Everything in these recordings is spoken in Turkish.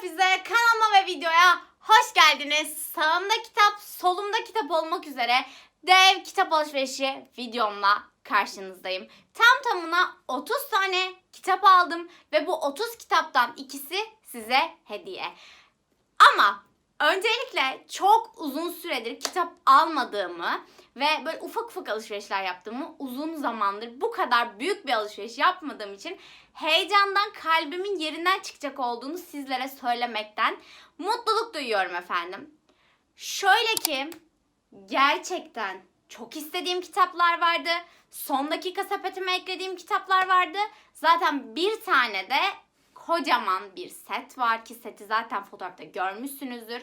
hepinize kanalıma ve videoya hoş geldiniz. Sağımda kitap, solumda kitap olmak üzere dev kitap alışverişi videomla karşınızdayım. Tam tamına 30 tane kitap aldım ve bu 30 kitaptan ikisi size hediye. Ama öncelikle çok uzun süredir kitap almadığımı ve böyle ufak ufak alışverişler yaptığımı uzun zamandır bu kadar büyük bir alışveriş yapmadığım için heyecandan kalbimin yerinden çıkacak olduğunu sizlere söylemekten mutluluk duyuyorum efendim. Şöyle ki gerçekten çok istediğim kitaplar vardı. Son dakika sepetime eklediğim kitaplar vardı. Zaten bir tane de kocaman bir set var ki seti zaten fotoğrafta görmüşsünüzdür.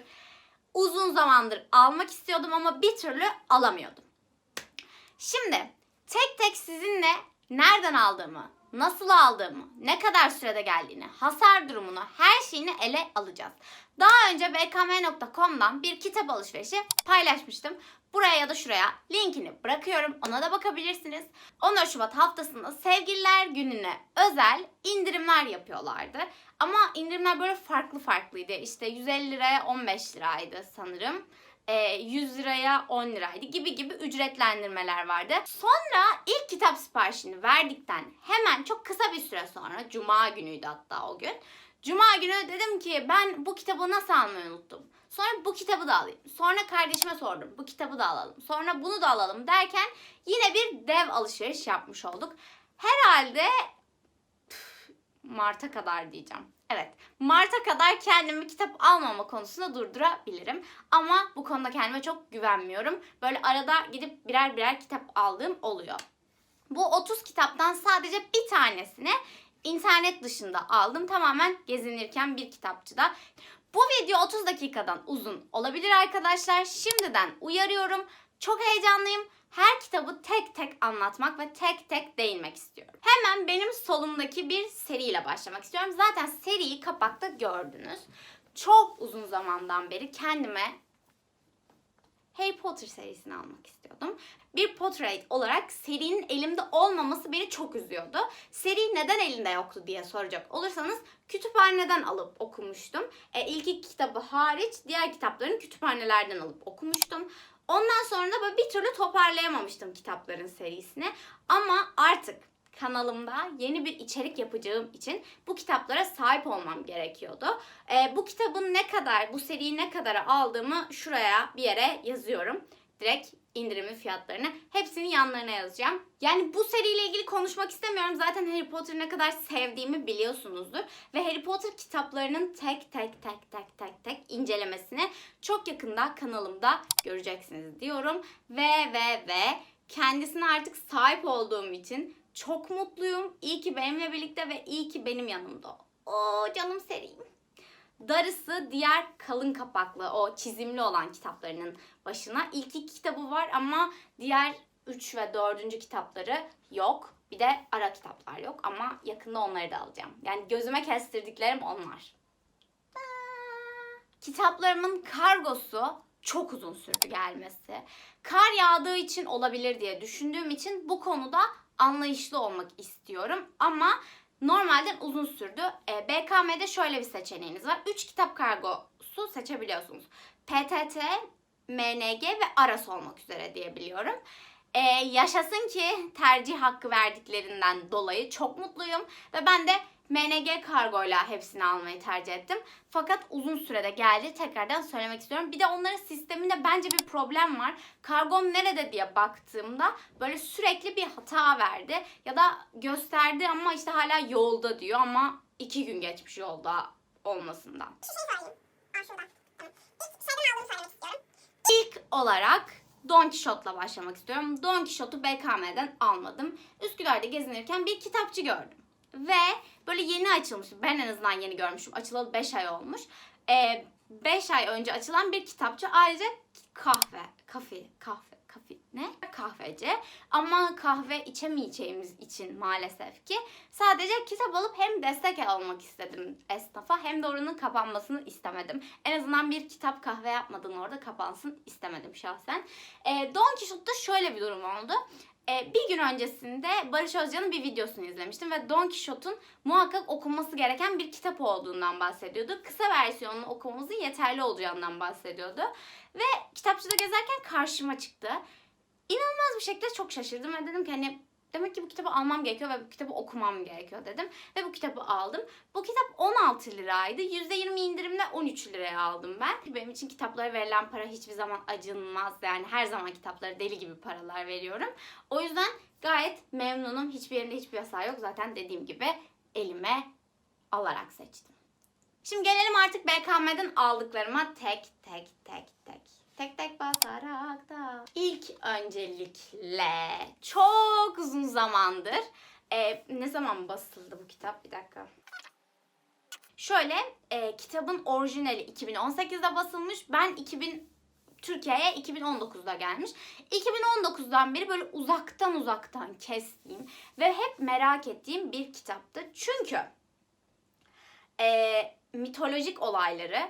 Uzun zamandır almak istiyordum ama bir türlü alamıyordum. Şimdi tek tek sizinle nereden aldığımı, nasıl aldığımı, ne kadar sürede geldiğini, hasar durumunu, her şeyini ele alacağız. Daha önce bkm.com'dan bir kitap alışverişi paylaşmıştım. Buraya ya da şuraya linkini bırakıyorum. Ona da bakabilirsiniz. 14 Şubat haftasında sevgililer gününe özel indirimler yapıyorlardı. Ama indirimler böyle farklı farklıydı. İşte 150 liraya 15 liraydı sanırım. Ee, 100 liraya 10 liraydı gibi gibi ücretlendirmeler vardı. Sonra ilk kitap siparişini verdikten hemen çok kısa bir süre sonra, Cuma günüydü hatta o gün. Cuma günü dedim ki ben bu kitabı nasıl almayı unuttum. Sonra bu kitabı da alayım. Sonra kardeşime sordum. Bu kitabı da alalım. Sonra bunu da alalım derken yine bir dev alışveriş yapmış olduk. Herhalde Mart'a kadar diyeceğim. Evet. Mart'a kadar kendimi kitap almama konusunda durdurabilirim. Ama bu konuda kendime çok güvenmiyorum. Böyle arada gidip birer birer kitap aldığım oluyor. Bu 30 kitaptan sadece bir tanesini internet dışında aldım. Tamamen gezinirken bir kitapçıda. Bu video 30 dakikadan uzun olabilir arkadaşlar. Şimdiden uyarıyorum. Çok heyecanlıyım. Her kitabı tek tek anlatmak ve tek tek değinmek istiyorum. Hemen benim solumdaki bir seriyle başlamak istiyorum. Zaten seriyi kapakta gördünüz. Çok uzun zamandan beri kendime Harry Potter serisini almak istiyordum. Bir Potterhead olarak serinin elimde olmaması beni çok üzüyordu. Seri neden elinde yoktu diye soracak olursanız kütüphaneden alıp okumuştum. E, ilk iki kitabı hariç diğer kitaplarını kütüphanelerden alıp okumuştum. Ondan sonra da bir türlü toparlayamamıştım kitapların serisini. Ama artık kanalımda yeni bir içerik yapacağım için bu kitaplara sahip olmam gerekiyordu. Ee, bu kitabın ne kadar, bu seriyi ne kadara aldığımı şuraya bir yere yazıyorum. Direkt indirimi fiyatlarını hepsini yanlarına yazacağım. Yani bu seriyle ilgili konuşmak istemiyorum. Zaten Harry Potter'ı ne kadar sevdiğimi biliyorsunuzdur. Ve Harry Potter kitaplarının tek tek tek tek tek tek incelemesini çok yakında kanalımda göreceksiniz diyorum. Ve ve ve kendisine artık sahip olduğum için çok mutluyum. İyi ki benimle birlikte ve iyi ki benim yanımda. Oo canım seriyim. Darısı diğer kalın kapaklı o çizimli olan kitaplarının başına. İlk iki kitabı var ama diğer 3 ve 4. kitapları yok. Bir de ara kitaplar yok ama yakında onları da alacağım. Yani gözüme kestirdiklerim onlar. Kitaplarımın kargosu çok uzun sürdü gelmesi. Kar yağdığı için olabilir diye düşündüğüm için bu konuda anlayışlı olmak istiyorum. Ama normalden uzun sürdü. E, BKM'de şöyle bir seçeneğiniz var. 3 kitap kargosu seçebiliyorsunuz. PTT, MNG ve Aras olmak üzere diyebiliyorum. E, yaşasın ki tercih hakkı verdiklerinden dolayı çok mutluyum. Ve ben de MNG kargoyla hepsini almayı tercih ettim. Fakat uzun sürede geldi. Tekrardan söylemek istiyorum. Bir de onların sisteminde bence bir problem var. Kargom nerede diye baktığımda böyle sürekli bir hata verdi. Ya da gösterdi ama işte hala yolda diyor ama iki gün geçmiş yolda olmasından. Bir şey sorayım. Aa şurada. Tamam. İlk şeyden aldığımı söylemek istiyorum. İlk olarak Don Quixote'la başlamak istiyorum. Don Quixote'u BKM'den almadım. Üsküdar'da gezinirken bir kitapçı gördüm. Ve böyle yeni açılmış. Ben en azından yeni görmüşüm. Açılalı 5 ay olmuş. 5 ay önce açılan bir kitapçı. Ayrıca kahve, kafe, kahve, kafe ne? Kahveci. Ama kahve içemeyeceğimiz için maalesef ki sadece kitap alıp hem destek almak istedim esnafa hem de oranın kapanmasını istemedim. En azından bir kitap kahve yapmadan orada kapansın istemedim şahsen. E, Don Quixote'da şöyle bir durum oldu. E, bir gün öncesinde Barış Özcan'ın bir videosunu izlemiştim ve Don Quixote'un muhakkak okunması gereken bir kitap olduğundan bahsediyordu. Kısa versiyonunu okumamızın yeterli olacağından bahsediyordu. Ve kitapçıda gezerken karşıma çıktı. İnanılmaz bir şekilde çok şaşırdım ve dedim ki hani demek ki bu kitabı almam gerekiyor ve bu kitabı okumam gerekiyor dedim. Ve bu kitabı aldım. Bu kitap 16 liraydı. %20 indirimle 13 liraya aldım ben. Benim için kitaplara verilen para hiçbir zaman acınmaz. Yani her zaman kitaplara deli gibi paralar veriyorum. O yüzden gayet memnunum. Hiçbir yerinde hiçbir yasağı yok. Zaten dediğim gibi elime alarak seçtim. Şimdi gelelim artık BKM'den aldıklarıma tek tek tek tek. Tek tek basarak da. İlk öncelikle çok uzun zamandır e, ne zaman basıldı bu kitap? Bir dakika. Şöyle e, kitabın orijinali 2018'de basılmış. Ben 2000 Türkiye'ye 2019'da gelmiş. 2019'dan beri böyle uzaktan uzaktan kestiğim ve hep merak ettiğim bir kitaptı. Çünkü e, mitolojik olayları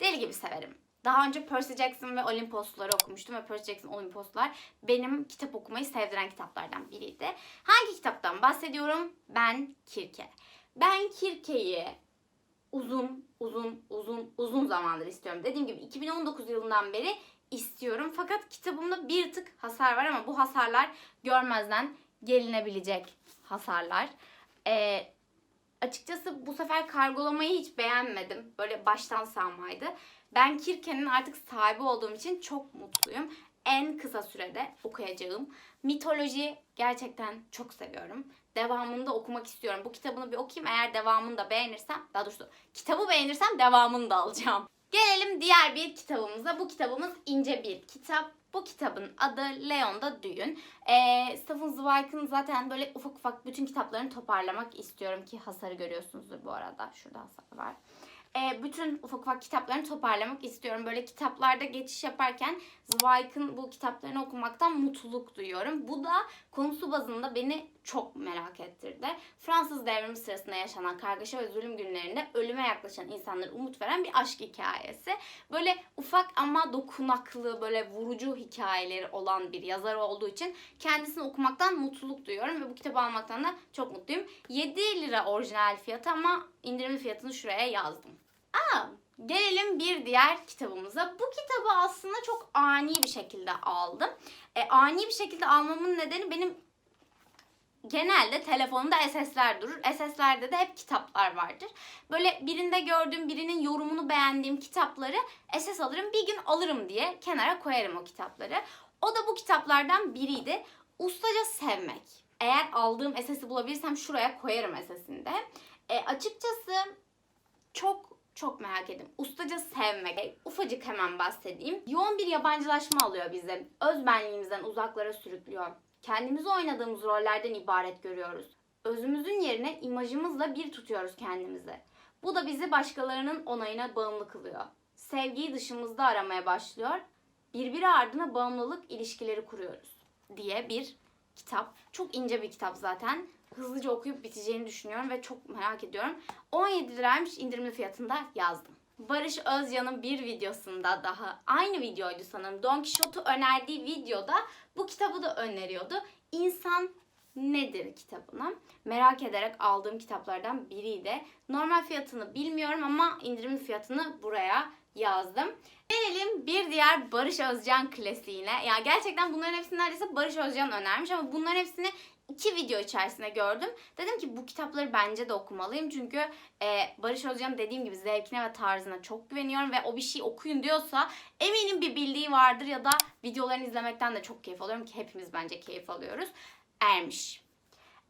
deli gibi severim. Daha önce Percy Jackson ve Olimposları okumuştum ve Percy Jackson Olimposlar benim kitap okumayı sevdiren kitaplardan biriydi. Hangi kitaptan bahsediyorum? Ben Kirke. Ben Kirke'yi uzun uzun uzun uzun zamandır istiyorum. Dediğim gibi 2019 yılından beri istiyorum. Fakat kitabımda bir tık hasar var ama bu hasarlar görmezden gelinebilecek hasarlar. Ee, açıkçası bu sefer kargolamayı hiç beğenmedim. Böyle baştan sağmaydı. Ben Kirke'nin artık sahibi olduğum için çok mutluyum. En kısa sürede okuyacağım. Mitoloji gerçekten çok seviyorum. Devamını da okumak istiyorum. Bu kitabını bir okuyayım. Eğer devamını da beğenirsem, daha doğrusu kitabı beğenirsem devamını da alacağım. Gelelim diğer bir kitabımıza. Bu kitabımız ince bir kitap. Bu kitabın adı Leon'da Düğün. Ee, Stephen Zweig'ın zaten böyle ufak ufak bütün kitaplarını toparlamak istiyorum ki hasarı görüyorsunuzdur bu arada. Şurada hasar var. Ee, bütün ufak ufak kitaplarını toparlamak istiyorum. Böyle kitaplarda geçiş yaparken Zweig'ın bu kitaplarını okumaktan mutluluk duyuyorum. Bu da konusu bazında beni çok merak ettirdi. Fransız devrimi sırasında yaşanan kargaşa ve zulüm günlerinde ölüme yaklaşan insanlara umut veren bir aşk hikayesi. Böyle ufak ama dokunaklı, böyle vurucu hikayeleri olan bir yazar olduğu için kendisini okumaktan mutluluk duyuyorum ve bu kitabı almaktan da çok mutluyum. 7 lira orijinal fiyatı ama indirimli fiyatını şuraya yazdım. Aa, gelelim bir diğer kitabımıza. Bu kitabı aslında çok ani bir şekilde aldım. E, ani bir şekilde almamın nedeni benim genelde telefonumda SS'ler durur. SS'lerde de hep kitaplar vardır. Böyle birinde gördüğüm birinin yorumunu beğendiğim kitapları SS alırım. Bir gün alırım diye kenara koyarım o kitapları. O da bu kitaplardan biriydi. Ustaca Sevmek. Eğer aldığım SS'i bulabilirsem şuraya koyarım SS'ini. E, açıkçası çok çok merak ettim. Ustaca sevmek. Ufacık hemen bahsedeyim. Yoğun bir yabancılaşma alıyor bizi. Özbenliğimizden uzaklara sürüklüyor. Kendimizi oynadığımız rollerden ibaret görüyoruz. Özümüzün yerine imajımızla bir tutuyoruz kendimizi. Bu da bizi başkalarının onayına bağımlı kılıyor. Sevgiyi dışımızda aramaya başlıyor. Birbiri ardına bağımlılık ilişkileri kuruyoruz diye bir kitap. Çok ince bir kitap zaten. Hızlıca okuyup biteceğini düşünüyorum ve çok merak ediyorum. 17 liraymış indirimli fiyatında yazdım. Barış Özcan'ın bir videosunda daha aynı videoydu sanırım. Don Quixote'u önerdiği videoda bu kitabı da öneriyordu. İnsan nedir kitabını? Merak ederek aldığım kitaplardan biriydi. Normal fiyatını bilmiyorum ama indirimli fiyatını buraya yazdım. Gelelim bir diğer Barış Özcan klasiğine. Ya gerçekten bunların hepsini neredeyse Barış Özcan önermiş ama bunların hepsini iki video içerisinde gördüm. Dedim ki bu kitapları bence de okumalıyım. Çünkü e, Barış Özcan'ın dediğim gibi zevkine ve tarzına çok güveniyorum. Ve o bir şey okuyun diyorsa eminim bir bildiği vardır ya da videolarını izlemekten de çok keyif alıyorum ki hepimiz bence keyif alıyoruz. Ermiş.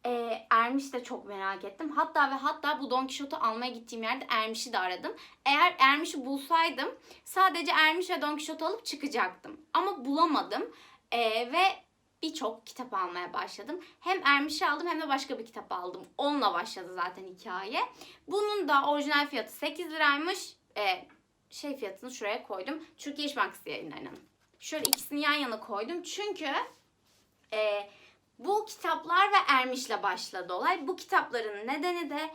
E, Ermiş de çok merak ettim. Hatta ve hatta bu Don Quixote'u almaya gittiğim yerde Ermiş'i de aradım. Eğer Ermiş'i bulsaydım sadece Ermiş ve Don Quixote alıp çıkacaktım. Ama bulamadım. E, ve birçok kitap almaya başladım. Hem Ermiş'i aldım hem de başka bir kitap aldım. Onunla başladı zaten hikaye. Bunun da orijinal fiyatı 8 liraymış. Ee, şey fiyatını şuraya koydum. Türkiye İş Bankası yayınlarının. Şöyle ikisini yan yana koydum. Çünkü e, bu kitaplar ve Ermiş'le başladı olay. Bu kitapların nedeni de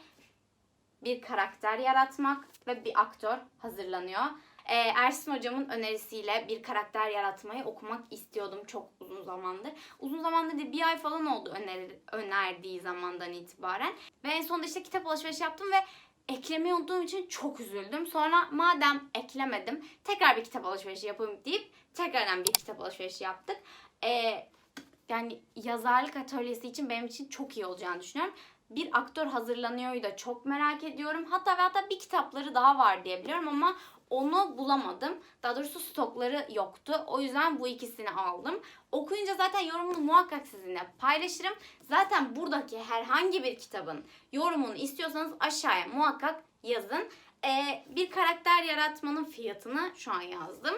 bir karakter yaratmak ve bir aktör hazırlanıyor. Ee, Ersin hocamın önerisiyle bir karakter yaratmayı okumak istiyordum çok uzun zamandır. Uzun zamandır değil bir ay falan oldu öneri, önerdiği zamandan itibaren. Ve en sonunda işte kitap alışverişi yaptım ve eklemeyi unuttuğum için çok üzüldüm. Sonra madem eklemedim tekrar bir kitap alışverişi yapayım deyip tekrardan bir kitap alışverişi yaptık. Ee, yani yazarlık atölyesi için benim için çok iyi olacağını düşünüyorum. Bir aktör hazırlanıyor da çok merak ediyorum. Hatta ve hatta bir kitapları daha var diye biliyorum ama onu bulamadım. Daha doğrusu stokları yoktu. O yüzden bu ikisini aldım. Okuyunca zaten yorumunu muhakkak sizinle paylaşırım. Zaten buradaki herhangi bir kitabın yorumunu istiyorsanız aşağıya muhakkak yazın. Ee, bir karakter yaratmanın fiyatını şu an yazdım.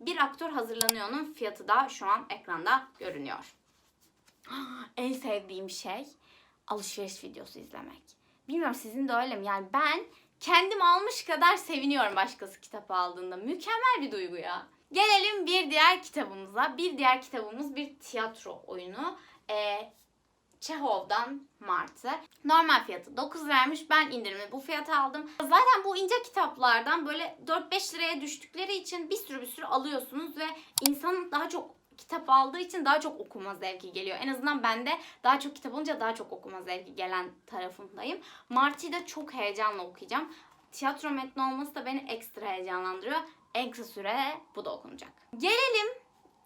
Bir aktör hazırlanıyor'nun fiyatı da şu an ekranda görünüyor. En sevdiğim şey alışveriş videosu izlemek. Bilmiyorum sizin de öyle mi? Yani ben kendim almış kadar seviniyorum başkası kitap aldığında. Mükemmel bir duygu ya. Gelelim bir diğer kitabımıza. Bir diğer kitabımız bir tiyatro oyunu. Ee, Çehov'dan Martı. Normal fiyatı 9 liraymış. Ben indirimli bu fiyata aldım. Zaten bu ince kitaplardan böyle 4-5 liraya düştükleri için bir sürü bir sürü alıyorsunuz ve insanın daha çok kitap aldığı için daha çok okuma zevki geliyor. En azından bende daha çok kitap olunca daha çok okuma zevki gelen tarafındayım. Martı'yı da çok heyecanla okuyacağım. Tiyatro metni olması da beni ekstra heyecanlandırıyor. En kısa sürede bu da okunacak. Gelelim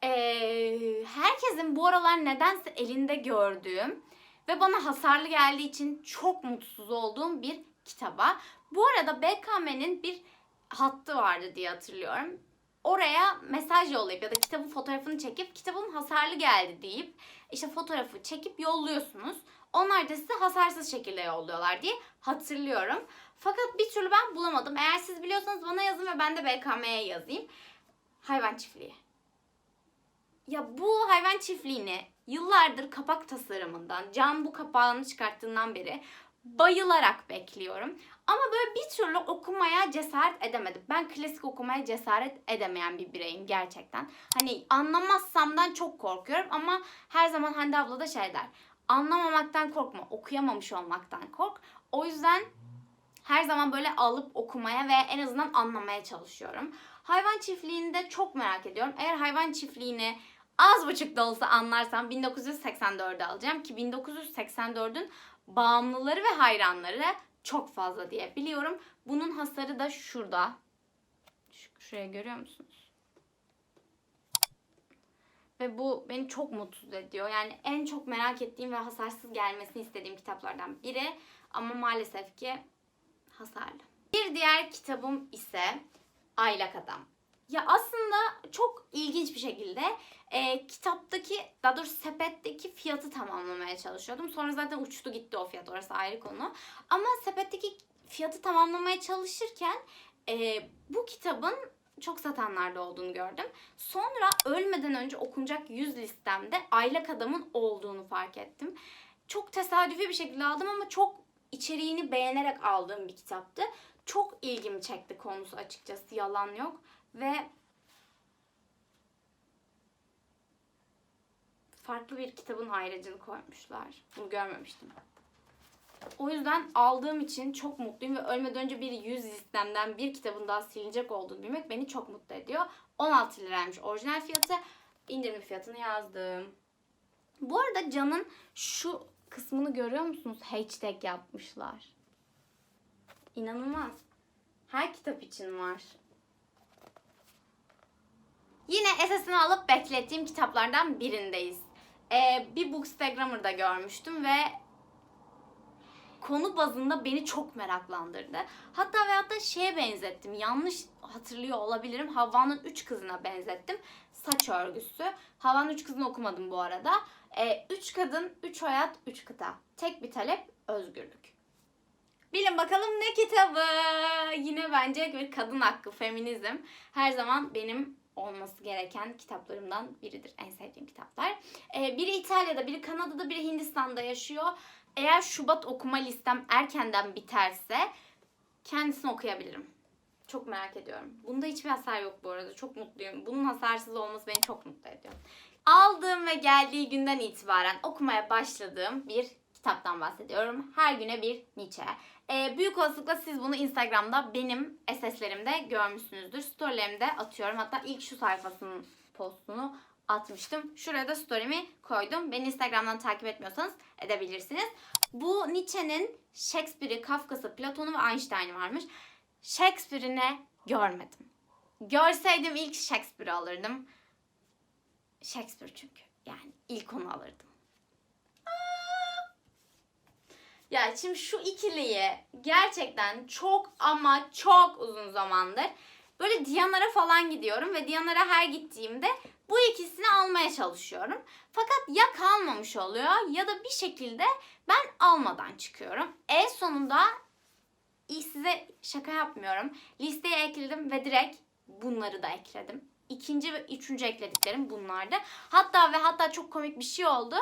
eee, herkesin bu aralar nedense elinde gördüğüm ve bana hasarlı geldiği için çok mutsuz olduğum bir kitaba. Bu arada BKM'nin bir hattı vardı diye hatırlıyorum. Oraya mesaj yollayıp ya da kitabın fotoğrafını çekip kitabım hasarlı geldi deyip işte fotoğrafı çekip yolluyorsunuz. Onlar da size hasarsız şekilde yolluyorlar diye hatırlıyorum. Fakat bir türlü ben bulamadım. Eğer siz biliyorsanız bana yazın ve ben de BKM'ye yazayım. Hayvan çiftliği. Ya bu hayvan çiftliğini yıllardır kapak tasarımından, Can bu kapağını çıkarttığından beri bayılarak bekliyorum. Ama böyle bir türlü okumaya cesaret edemedim. Ben klasik okumaya cesaret edemeyen bir bireyim gerçekten. Hani anlamazsamdan çok korkuyorum ama her zaman Hande abla da şey der. Anlamamaktan korkma, okuyamamış olmaktan kork. O yüzden her zaman böyle alıp okumaya ve en azından anlamaya çalışıyorum. Hayvan çiftliğini de çok merak ediyorum. Eğer hayvan çiftliğini az buçuk da olsa anlarsam 1984'ü alacağım ki 1984'ün bağımlıları ve hayranları çok fazla diye biliyorum. Bunun hasarı da şurada. Şu- Şuraya görüyor musunuz? Ve bu beni çok mutsuz ediyor. Yani en çok merak ettiğim ve hasarsız gelmesini istediğim kitaplardan biri. Ama maalesef ki hasarlı. Bir diğer kitabım ise Aylak Adam. Ya aslında çok ilginç bir şekilde e, kitaptaki, daha doğrusu sepetteki fiyatı tamamlamaya çalışıyordum. Sonra zaten uçtu gitti o fiyat, orası ayrı konu. Ama sepetteki fiyatı tamamlamaya çalışırken e, bu kitabın çok satanlarda olduğunu gördüm. Sonra ölmeden önce okunacak 100 listemde Aylak Adam'ın olduğunu fark ettim. Çok tesadüfi bir şekilde aldım ama çok içeriğini beğenerek aldığım bir kitaptı. Çok ilgimi çekti konusu açıkçası yalan yok. Ve farklı bir kitabın ayracını koymuşlar. Bunu görmemiştim. O yüzden aldığım için çok mutluyum ve ölmeden önce bir 100 listemden bir kitabın daha silinecek olduğunu bilmek beni çok mutlu ediyor. 16 liraymış orijinal fiyatı. İndirimli fiyatını yazdım. Bu arada Can'ın şu kısmını görüyor musunuz? Hashtag yapmışlar. İnanılmaz. Her kitap için var. Yine SS'ini alıp beklettiğim kitaplardan birindeyiz. Ee, bir Bookstagrammer'da görmüştüm ve konu bazında beni çok meraklandırdı. Hatta ve hatta şeye benzettim. Yanlış hatırlıyor olabilirim. Havva'nın üç kızına benzettim. Saç örgüsü. Havva'nın üç kızını okumadım bu arada. Ee, üç kadın, üç hayat, üç kıta. Tek bir talep, özgürlük. Bilin bakalım ne kitabı? Yine bence bir kadın hakkı, feminizm. Her zaman benim olması gereken kitaplarımdan biridir. En sevdiğim kitaplar. Ee, biri İtalya'da, biri Kanada'da, biri Hindistan'da yaşıyor. Eğer Şubat okuma listem erkenden biterse kendisini okuyabilirim. Çok merak ediyorum. Bunda hiçbir hasar yok bu arada. Çok mutluyum. Bunun hasarsız olması beni çok mutlu ediyor. Aldığım ve geldiği günden itibaren okumaya başladığım bir kitap kitaptan bahsediyorum. Her güne bir Nietzsche. Ee, büyük olasılıkla siz bunu Instagram'da benim SS'lerimde görmüşsünüzdür. Storylerimde atıyorum. Hatta ilk şu sayfasının postunu atmıştım. Şuraya da story'mi koydum. Beni Instagram'dan takip etmiyorsanız edebilirsiniz. Bu Nietzsche'nin Shakespeare'i, Kafka'sı, Platon'u ve Einstein'ı varmış. Shakespeare'i ne görmedim. Görseydim ilk Shakespeare'i alırdım. Shakespeare çünkü. Yani ilk onu alırdım. Ya şimdi şu ikiliyi gerçekten çok ama çok uzun zamandır böyle Diyanar'a falan gidiyorum ve Diyanar'a her gittiğimde bu ikisini almaya çalışıyorum. Fakat ya kalmamış oluyor ya da bir şekilde ben almadan çıkıyorum. En sonunda size şaka yapmıyorum. Listeye ekledim ve direkt bunları da ekledim. İkinci ve üçüncü eklediklerim bunlardı. Hatta ve hatta çok komik bir şey oldu.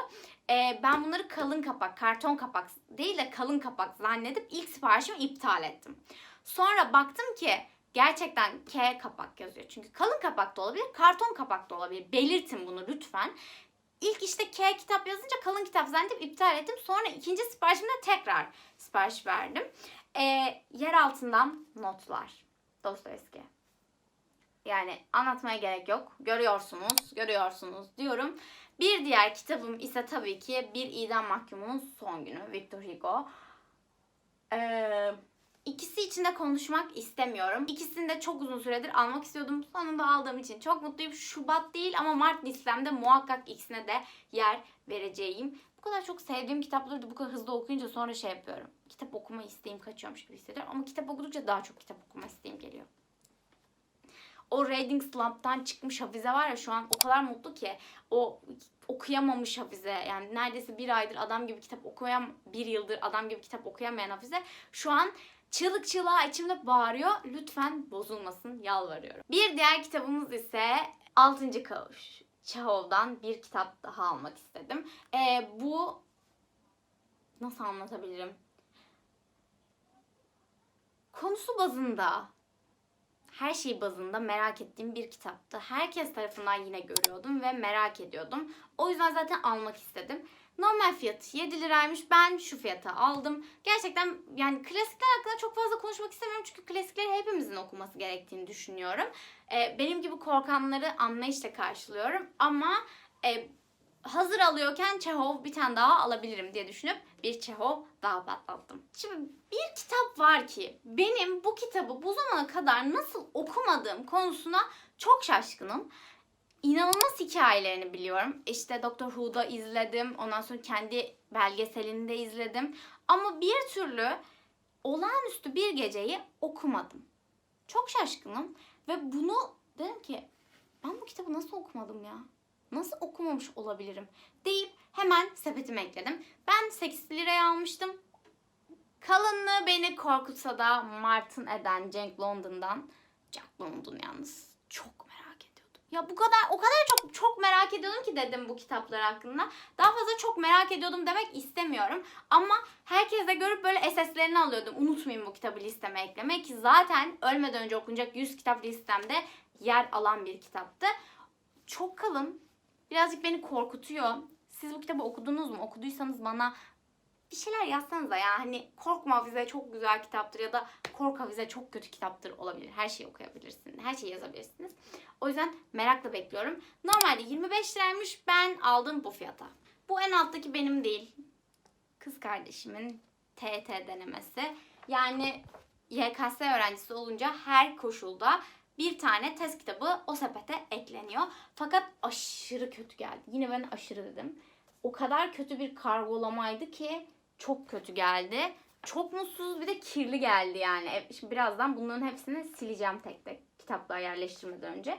Ee, ben bunları kalın kapak, karton kapak değil de kalın kapak zannedip ilk siparişimi iptal ettim. Sonra baktım ki gerçekten K kapak yazıyor. Çünkü kalın kapak da olabilir, karton kapak da olabilir. Belirtin bunu lütfen. İlk işte K kitap yazınca kalın kitap zannedip iptal ettim. Sonra ikinci siparişimde tekrar sipariş verdim. Ee, yer altından notlar. Dostoyevski. Yani anlatmaya gerek yok. Görüyorsunuz, görüyorsunuz diyorum. Bir diğer kitabım ise tabii ki Bir İdam Mahkumunun Son Günü. Victor Hugo. Ee, ikisi için de konuşmak istemiyorum. İkisini de çok uzun süredir almak istiyordum. Sonunda aldığım için çok mutluyum. Şubat değil ama Mart listemde muhakkak ikisine de yer vereceğim. Bu kadar çok sevdiğim kitapları da bu kadar hızlı okuyunca sonra şey yapıyorum. Kitap okuma isteğim kaçıyormuş gibi hissediyorum. Ama kitap okudukça daha çok kitap okuma isteğim geliyor o reading slump'tan çıkmış Hafize var ya şu an o kadar mutlu ki o okuyamamış Hafize yani neredeyse bir aydır adam gibi kitap okuyam bir yıldır adam gibi kitap okuyamayan Hafize şu an çığlık çığlığa içimde bağırıyor lütfen bozulmasın yalvarıyorum. Bir diğer kitabımız ise 6. Kavuş. Çehov'dan bir kitap daha almak istedim. Ee, bu nasıl anlatabilirim? Konusu bazında her şey bazında merak ettiğim bir kitaptı. Herkes tarafından yine görüyordum ve merak ediyordum. O yüzden zaten almak istedim. Normal fiyatı 7 liraymış. Ben şu fiyata aldım. Gerçekten yani klasikler hakkında çok fazla konuşmak istemiyorum. Çünkü klasikleri hepimizin okuması gerektiğini düşünüyorum. Ee, benim gibi korkanları anlayışla karşılıyorum. Ama e, hazır alıyorken Çehov bir tane daha alabilirim diye düşünüp bir Çehov daha patlattım. Şimdi bir kitap var ki benim bu kitabı bu zamana kadar nasıl okumadığım konusuna çok şaşkınım. İnanılmaz hikayelerini biliyorum. İşte Doctor Who'da izledim. Ondan sonra kendi belgeselini de izledim. Ama bir türlü olağanüstü bir geceyi okumadım. Çok şaşkınım. Ve bunu dedim ki ben bu kitabı nasıl okumadım ya? Nasıl okumamış olabilirim? Deyip hemen sepetime ekledim. Ben 8 liraya almıştım. Kalınlığı beni korkutsa da Martin Eden Jack London'dan Jack London yalnız çok merak ediyordum. Ya bu kadar o kadar çok çok merak ediyordum ki dedim bu kitaplar hakkında. Daha fazla çok merak ediyordum demek istemiyorum. Ama herkes görüp böyle SS'lerini alıyordum. Unutmayayım bu kitabı listeme eklemek zaten ölmeden önce okunacak 100 kitap listemde yer alan bir kitaptı. Çok kalın. Birazcık beni korkutuyor. Siz bu kitabı okudunuz mu? Okuduysanız bana bir şeyler yazsanıza ya. Hani korkma Hafize çok güzel kitaptır ya da kork Hafize çok kötü kitaptır olabilir. Her şeyi okuyabilirsiniz. Her şeyi yazabilirsiniz. O yüzden merakla bekliyorum. Normalde 25 liraymış. Ben aldım bu fiyata. Bu en alttaki benim değil. Kız kardeşimin TET denemesi. Yani YKS öğrencisi olunca her koşulda bir tane test kitabı o sepete ekleniyor. Fakat aşırı kötü geldi. Yine ben aşırı dedim. O kadar kötü bir kargolamaydı ki çok kötü geldi. Çok mutsuz bir de kirli geldi yani. E, Şimdi birazdan bunların hepsini sileceğim tek tek kitaplığa yerleştirmeden önce.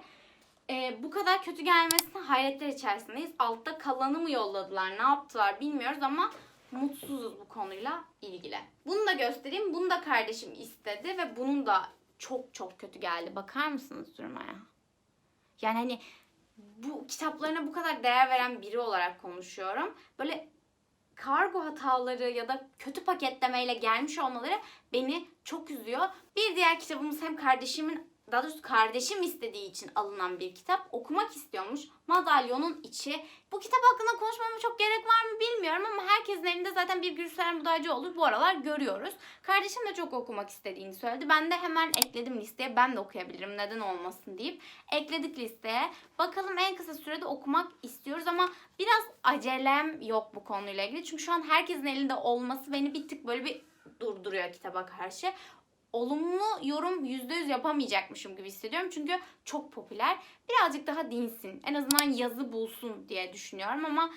Ee, bu kadar kötü gelmesine hayretler içerisindeyiz. Altta kalanı mı yolladılar, ne yaptılar bilmiyoruz ama mutsuzuz bu konuyla ilgili. Bunu da göstereyim. Bunu da kardeşim istedi ve bunun da çok çok kötü geldi. Bakar mısınız durmaya? Yani hani bu kitaplarına bu kadar değer veren biri olarak konuşuyorum. Böyle kargo hataları ya da kötü paketlemeyle gelmiş olmaları beni çok üzüyor. Bir diğer kitabımız hem kardeşimin daha doğrusu kardeşim istediği için alınan bir kitap. Okumak istiyormuş. Madalyonun içi. Bu kitap hakkında konuşmama çok gerek var mı bilmiyorum ama herkesin evinde zaten bir Gülseren Budaycı olur. Bu aralar görüyoruz. Kardeşim de çok okumak istediğini söyledi. Ben de hemen ekledim listeye. Ben de okuyabilirim neden olmasın deyip ekledik listeye. Bakalım en kısa sürede okumak istiyoruz ama biraz acelem yok bu konuyla ilgili. Çünkü şu an herkesin elinde olması beni bir tık böyle bir durduruyor kitaba karşı olumlu yorum %100 yapamayacakmışım gibi hissediyorum. Çünkü çok popüler. Birazcık daha dinsin. En azından yazı bulsun diye düşünüyorum ama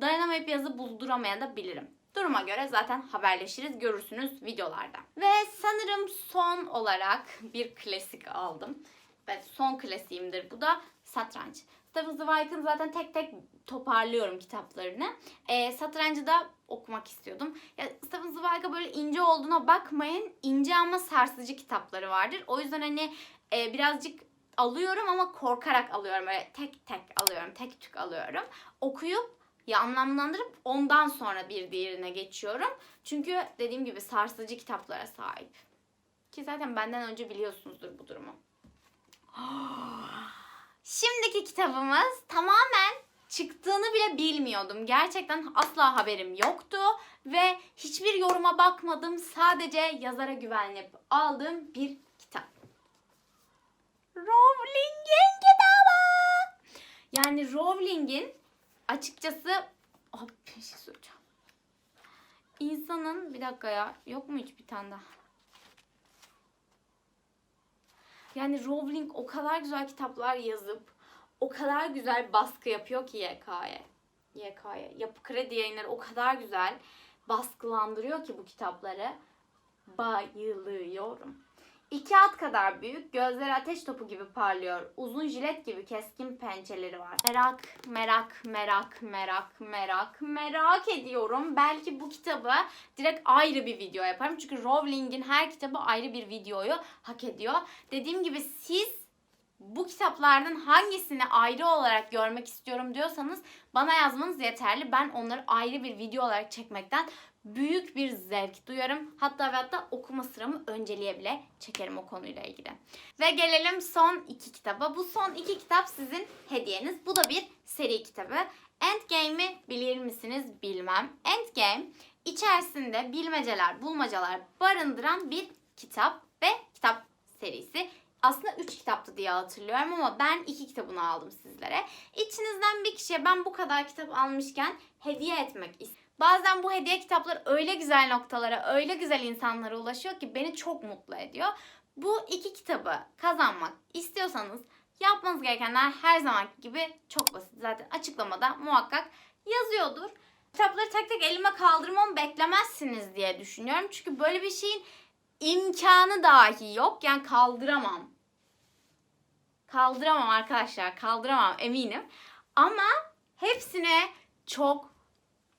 dayanamayıp yazı bulduramayan da bilirim. Duruma göre zaten haberleşiriz, görürsünüz videolarda. Ve sanırım son olarak bir klasik aldım. Ve son klasiğimdir bu da satranç. Stephen Zweig'ın zaten tek tek toparlıyorum kitaplarını. E, satrancı da okumak istiyordum. Ya Stephen Zweig'a böyle ince olduğuna bakmayın. İnce ama sarsıcı kitapları vardır. O yüzden hani e, birazcık alıyorum ama korkarak alıyorum. Böyle tek tek alıyorum, tek tük alıyorum. Okuyup ya anlamlandırıp ondan sonra bir diğerine geçiyorum. Çünkü dediğim gibi sarsıcı kitaplara sahip. Ki zaten benden önce biliyorsunuzdur bu durumu. Şimdiki kitabımız tamamen çıktığını bile bilmiyordum. Gerçekten asla haberim yoktu ve hiçbir yoruma bakmadım. Sadece yazara güvenip aldığım bir kitap. Rowling'in kitabı. Yani Rowling'in açıkçası Hop, bir şey söyleyeceğim. İnsanın bir dakika ya yok mu hiç bir tane daha? Yani Rowling o kadar güzel kitaplar yazıp o kadar güzel baskı yapıyor ki YK'ye. YK'ye. Yapı Kredi yayınları o kadar güzel baskılandırıyor ki bu kitapları. Bayılıyorum. İki at kadar büyük, gözleri ateş topu gibi parlıyor. Uzun jilet gibi keskin pençeleri var. Merak, merak, merak, merak, merak, merak ediyorum. Belki bu kitabı direkt ayrı bir video yaparım. Çünkü Rowling'in her kitabı ayrı bir videoyu hak ediyor. Dediğim gibi siz bu kitaplardan hangisini ayrı olarak görmek istiyorum diyorsanız bana yazmanız yeterli. Ben onları ayrı bir video olarak çekmekten büyük bir zevk duyarım. Hatta ve hatta okuma sıramı önceliğe bile çekerim o konuyla ilgili. Ve gelelim son iki kitaba. Bu son iki kitap sizin hediyeniz. Bu da bir seri kitabı. Endgame'i bilir misiniz bilmem. Endgame içerisinde bilmeceler, bulmacalar barındıran bir kitap ve kitap serisi. Aslında 3 kitaptı diye hatırlıyorum ama ben 2 kitabını aldım sizlere. İçinizden bir kişiye ben bu kadar kitap almışken hediye etmek istiyorum. Bazen bu hediye kitapları öyle güzel noktalara, öyle güzel insanlara ulaşıyor ki beni çok mutlu ediyor. Bu iki kitabı kazanmak istiyorsanız yapmanız gerekenler her zamanki gibi çok basit. Zaten açıklamada muhakkak yazıyordur. Kitapları tek tek elime kaldırmamı beklemezsiniz diye düşünüyorum. Çünkü böyle bir şeyin imkanı dahi yok. Yani kaldıramam. Kaldıramam arkadaşlar. Kaldıramam eminim. Ama hepsine çok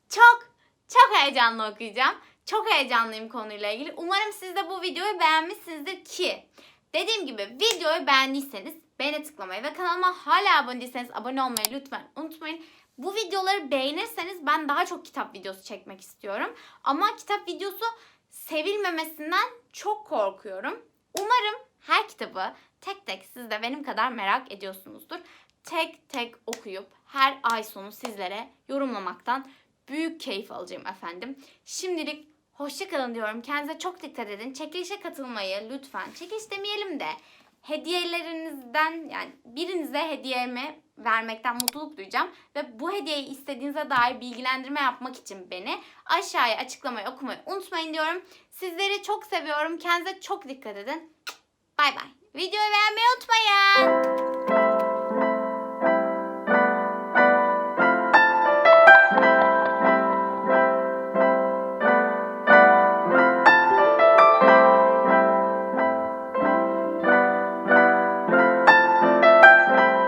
çok çok heyecanlı okuyacağım. Çok heyecanlıyım konuyla ilgili. Umarım siz de bu videoyu beğenmişsinizdir ki dediğim gibi videoyu beğendiyseniz beğene tıklamayı ve kanalıma hala abone değilseniz abone olmayı lütfen unutmayın. Bu videoları beğenirseniz ben daha çok kitap videosu çekmek istiyorum. Ama kitap videosu sevilmemesinden çok korkuyorum. Umarım her kitabı tek tek siz de benim kadar merak ediyorsunuzdur. Tek tek okuyup her ay sonu sizlere yorumlamaktan büyük keyif alacağım efendim. Şimdilik hoşça kalın diyorum. Kendinize çok dikkat edin. Çekilişe katılmayı lütfen. Çekiliş demeyelim de hediyelerinizden yani birinize hediyemi vermekten mutluluk duyacağım. Ve bu hediyeyi istediğinize dair bilgilendirme yapmak için beni aşağıya açıklamayı okumayı unutmayın diyorum. Sizleri çok seviyorum. Kendinize çok dikkat edin. Bay bay. Videoyu beğenmeyi unutmayın.